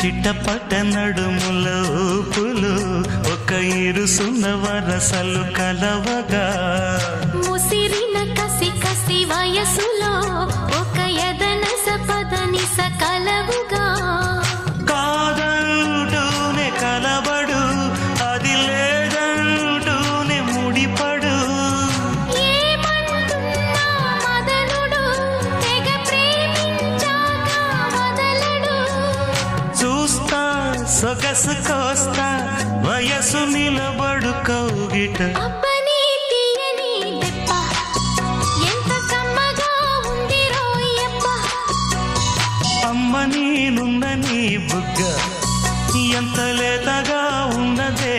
చిట్టపట్ట నడుముల ఊపులు ఒక ఇరుసున్న వరసలు కలవగా. ముసిరిన కసి కసి వయసులో సొగసు కోస్తా వయసు నిలబడు కౌగిట. అమ్మ నేనున్న నీ బుగ్గ ఎంత లేతగా ఉన్నదే